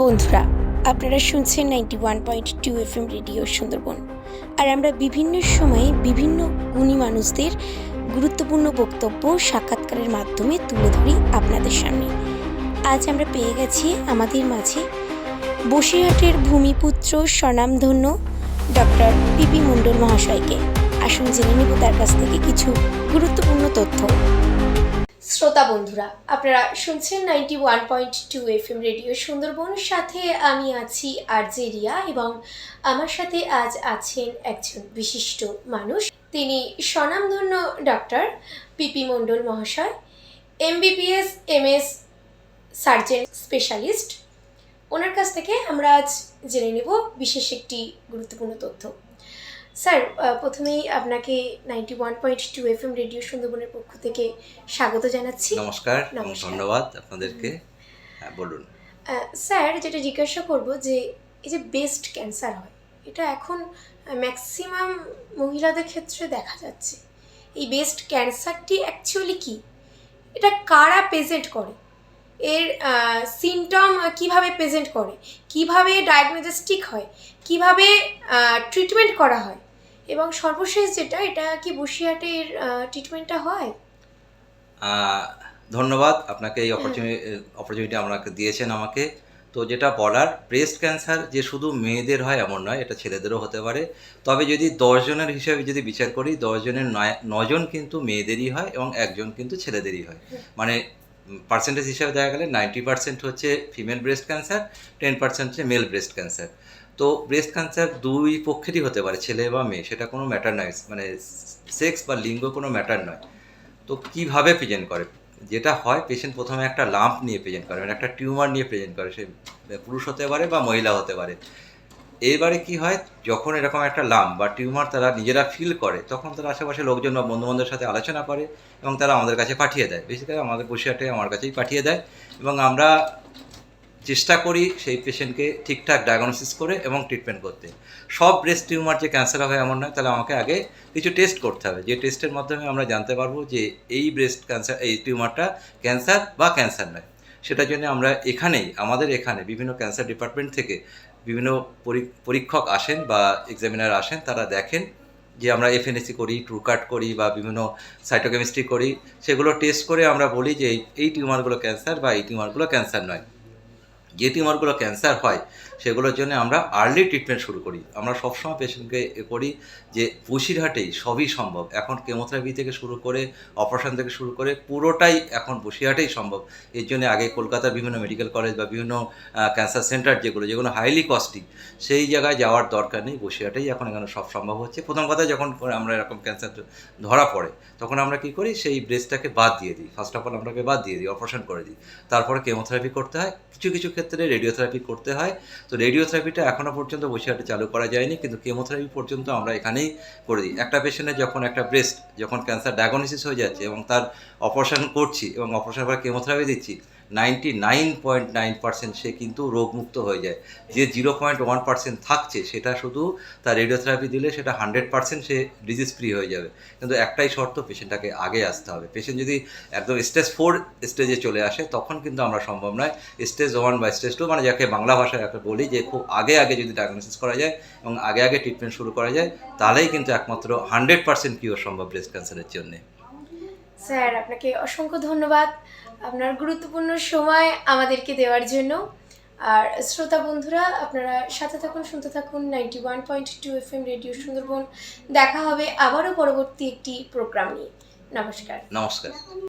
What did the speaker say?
বন্ধুরা, আপনারা শুনছেন ninety one point two F M radio Sundarban. আর আমরা বিভিন্ন সময়ে বিভিন্ন গুণী মানুষদের গুরুত্বপূর্ণ বক্তব্য সাক্ষাৎকারের মাধ্যমে তুলে ধরি আপনাদের সামনে। আজ আমরা পেয়ে গেছি আমাদের মাঝে বসিরহাটের ভূমিপুত্র স্বনামধন্য ডক্টর পিপি মণ্ডল মহাশয়কে। আসুন জেনে নেব তার কাছ থেকে কিছু গুরুত্বপূর্ণ তথ্য। শ্রোতা বন্ধুরা, আপনারা শুনছেন ninety one point two F M radio Sundarban. সাথে আমি আছি আর্জেরিয়া এবং আমার সাথে আজ আছেন একজন বিশিষ্ট মানুষ। তিনি স্বনামধন্য ডক্টর পিপি মণ্ডল মহাশয়, এমবিবিএস, এমএস সার্জেন স্পেশালিস্ট। ওনার কাছ থেকে আমরা আজ জেনে নেব বিশেষ একটি গুরুত্বপূর্ণ তথ্য। স্যার প্রথমেই আপনাকে ninety one point two F M radio সুন্দরবনের পক্ষ থেকে স্বাগত জানাচ্ছি। নমস্কার ধন্যবাদ আপনাদেরকে। হ্যাঁ, বলুন। স্যার যেটা জিজ্ঞাসা করব যে এই যে বেস্ট ক্যান্সার হয় এটা এখন ম্যাক্সিমাম মহিলাদের ক্ষেত্রে দেখা যাচ্ছে। এই বেস্ট ক্যান্সারটি অ্যাকচুয়ালি কি? এটা কারা প্রেজেন্ট করে? এর সিমটম কীভাবে প্রেজেন্ট করে? কীভাবে ডায়াগনোস্টিক হয়? কীভাবে ট্রিটমেন্ট করা হয়? এবং সর্বশেষ যেটা এটা কি বসিরহাটের ট্রিটমেন্টটা হয়? ধন্যবাদ আপনাকে এই অপরচুনিটি অপরচুনিটি আপনাকে দিয়েছেন আমাকে। তো যেটা বলার ব্রেস্ট ক্যান্সার যে শুধু মেয়েদের হয় এমন নয় এটা ছেলেদেরও হতে পারে। তবে যদি দশজনের হিসাবে যদি বিচার করি দশজনের নয় নজন কিন্তু মেয়েদেরই হয় এবং একজন কিন্তু ছেলেদেরই হয়। মানে পার্সেন্টেজ হিসাবে দেখা গেলে নাইনটি পার্সেন্ট হচ্ছে female breast cancer ten percent হচ্ছে মেল ব্রেস্ট ক্যান্সার তো ব্রেস্ট ক্যান্সার দুই পক্ষেরই হতে পারে, ছেলে বা মেয়ে, সেটা কোনো ম্যাটার নয় মানে সেক্স বা লিঙ্গ কোনো ম্যাটার নয়। তো কীভাবে প্রেজেন্ট করে? যেটা হয় পেশেন্ট প্রথমে একটা লাম্প নিয়ে প্রেজেন্ট করে মানে একটা টিউমার নিয়ে প্রেজেন্ট করে, সে পুরুষ হতে পারে বা মহিলা হতে পারে। এবারে কি হয়, যখন এরকম একটা লাম্প বা টিউমার তারা নিজেরা ফিল করে, তখন তারা আশেপাশে লোকজন বা বন্ধুবান্ধবের সাথে আলোচনা করে এবং তারা আমাদের কাছে পাঠিয়ে দেয়। বেসিক্যালি আমাদের বসিরহাটে আমার কাছেই পাঠিয়ে দেয় এবং আমরা চেষ্টা করি সেই পেশেন্টকে ঠিকঠাক ডায়াগনোসিস করে এবং ট্রিটমেন্ট করতে। সব ব্রেস্ট টিউমার যে ক্যান্সার হবে এমন নয়, তাহলে আমাকে আগে কিছু টেস্ট করতে হবে। যে টেস্টের মাধ্যমে আমরা জানতে পারব যে এই ব্রেস্ট ক্যান্সার এই টিউমারটা ক্যান্সার বা ক্যান্সার নয়। সেটার জন্য আমরা এখানেই, আমাদের এখানে বিভিন্ন ক্যান্সার ডিপার্টমেন্ট থেকে বিভিন্ন পরীক্ষক আসেন বা এক্সামিনার আসেন, তারা দেখেন যে আমরা এফএনএসি করি ট্রুকাট করি বা বিভিন্ন সাইটোকেমিস্ট্রি করি। সেগুলো টেস্ট করে আমরা বলি যে এই টিউমারগুলো ক্যান্সার বা এই টিউমারগুলো ক্যান্সার নয়। যে টিউমারগুলো ক্যান্সার হয় সেগুলোর জন্য আমরা আর্লি ট্রিটমেন্ট শুরু করি। আমরা সবসময় পেশেন্টকে এ করি যে বসিরহাটেই সবই সম্ভব। এখন কেমোথেরাপি থেকে শুরু করে অপারেশন থেকে শুরু করে পুরোটাই এখন বসিরহাটেই সম্ভব। এর জন্য আগে কলকাতার বিভিন্ন মেডিকেল কলেজ বা বিভিন্ন ক্যান্সার সেন্টার যেগুলো যেগুলো হাইলি কস্টলি সেই জায়গায় যাওয়ার দরকার নেই। বসিরহাটেই এখন এখানে সব সম্ভব হচ্ছে। প্রথম কথা, যখন আমরা এরকম ক্যান্সার ধরা পড়ে, তখন আমরা কি করি, সেই ব্রেস্টটাকে বাদ দিয়ে দিই। ফার্স্ট অফ অল আমরাকে বাদ দিয়ে দিই অপারেশন করে দিই। তারপরে কেমোথেরাপি করতে হয়। কিছু কিছু ক্ষেত্রে রেডিওথেরাপি করতে হয়। তো রেডিওথেরাপিটা এখনও পর্যন্ত বসিরহাটে চালু করা যায়নি, কিন্তু কেমোথেরাপি পর্যন্ত আমরা এখানেই করে দিই। একটা পেশেন্টের যখন একটা ব্রেস্ট যখন ক্যান্সার ডায়াগনোসিস হয়ে যাচ্ছে এবং তার অপারেশন করছি এবং অপারেশন করে কেমোথেরাপি দিচ্ছি ninety nine point nine percent সে কিন্তু রোগমুক্ত হয়ে যায়। যে জিরো পয়েন্ট ওয়ান পার্সেন্ট থাকছে, সেটা শুধু তার রেডিওথেরাপি দিলে সেটা হান্ড্রেড পার্সেন্ট সে ডিজিজ ফ্রি হয়ে যাবে। কিন্তু একটাই শর্ত পেশেন্টটাকে আগে আসতে হবে। পেশেন্ট যদি একদম স্টেজ ফোর স্টেজে চলে আসে, তখন কিন্তু আমরা সম্ভব নয় স্টেজ ওয়ান বা স্টেজ টু মানে যাকে বাংলা ভাষায় একটা বলি যে খুব আগে আগে যদি ডায়াগনোসিস করা যায় এবং আগে আগে ট্রিটমেন্ট শুরু করা যায়, তাহলেই কিন্তু একমাত্র হান্ড্রেড পার্সেন্ট কিওর সম্ভব ব্রেস্ট ক্যান্সারের জন্যে। স্যার, আপনাকে অসংখ্য ধন্যবাদ। আপনার গুরুত্বপূর্ণ সময় আমাদেরকে দেওয়ার জন্য। আর শ্রোতা বন্ধুরা, আপনারা সাথে থাকুন, শুনতে থাকুন ninety one point two F M radio Sundarban. দেখা হবে আবারও পরবর্তী একটি প্রোগ্রাম নিয়ে। নমস্কার। নমস্কার।